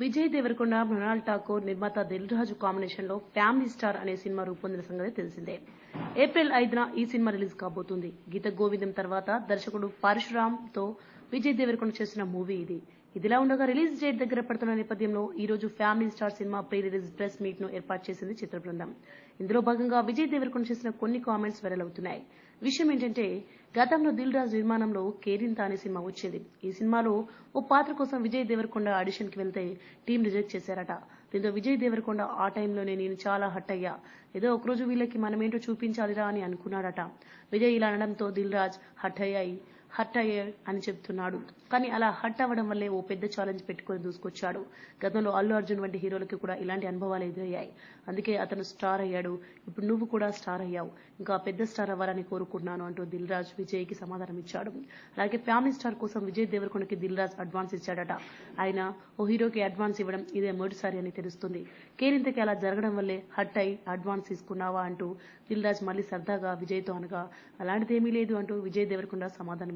విజయ్ దేవరకొండ మృణాల్ ఠాకూర్ నిర్మాత దిల్ రాజు కాంబినేషన్లో family star అనే సినిమా రూపొందిన సంగతి తెలిసిందే. ఏప్రిల్ ఐదున ఈ సినిమా రిలీజ్ కాబోతుంది. గీత గోవిందం తర్వాత దర్శకుడు పరశురామ్తో విజయ్ దేవరకొండ చేసిన మూవీ ఇది. ఇదిలా ఉండగా రిలీజ్ డేట్ దగ్గర పడుతున్న నేపథ్యంలో ఈ రోజు family star cinema pre release press మీట్ను ఏర్పాటు చేసింది చిత్ర బృందం. ఇందులో భాగంగా విజయ్ దేవరకొండ చేసిన కొన్ని కామెంట్స్ వైరల్ అవుతున్నాయి. విషయం ఏంటంటే గతంలో దిల్ రాజ్ నిర్మాణంలో కేరింత అనే సినిమా వచ్చింది. ఈ సినిమాలో ఓ పాత్ర కోసం విజయ్ దేవరకొండ ఆడిషన్కి వెళ్తే టీం రిజెక్ట్ చేశారట. దీంతో విజయ్ దేవరకొండ ఆ టైంలోనే నేను చాలా హట్ అయ్యా. ఏదో ఒకరోజు వీళ్ళకి మనమేంటో చూపించాలిరా అని అనుకున్నాడట. విజయ్ ఇలా అనడంతో దిల్ రాజ్ హట్ అయ్యాయి. హట్ అయ్యాయి అని చెప్తున్నాడు కానీ అలా హట్ అవ్వడం వల్లే ఓ పెద్ద ఛాలెంజ్ పెట్టుకొని దూసుకొచ్చాడు. గతంలో అల్లు అర్జున్ వంటి హీరోలకి కూడా ఇలాంటి అనుభవాలు ఎదురయ్యాయి. అందుకే అతను స్టార్ అయ్యాడు. ఇప్పుడు నువ్వు కూడా స్టార్ అయ్యావు. ఇంకా పెద్ద స్టార్ అవ్వాలని కోరుకుంటున్నాను అంటూ దిల్ రాజ్ విజయ్కి సమాధానం ఇచ్చాడు. అలాగే ఫ్యామిలీ స్టార్ కోసం విజయ్ దేవరకొండకి దిల్ రాజ్ అడ్వాన్స్ ఇచ్చాడట. ఆయన ఓ హీరోకి అడ్వాన్స్ ఇవ్వడం ఇదే మొదటిసారి అని తెలుస్తుంది. కేరింతకి అలా జరగడం వల్లే హట్ అయి అడ్వాన్స్ తీసుకున్నావా అంటూ దిల్ రాజ్ మళ్ళీ సరదాగా విజయ్తో అనగా అలాంటిదేమీ లేదు అంటూ విజయ్ దేవరకొండ సమాధానం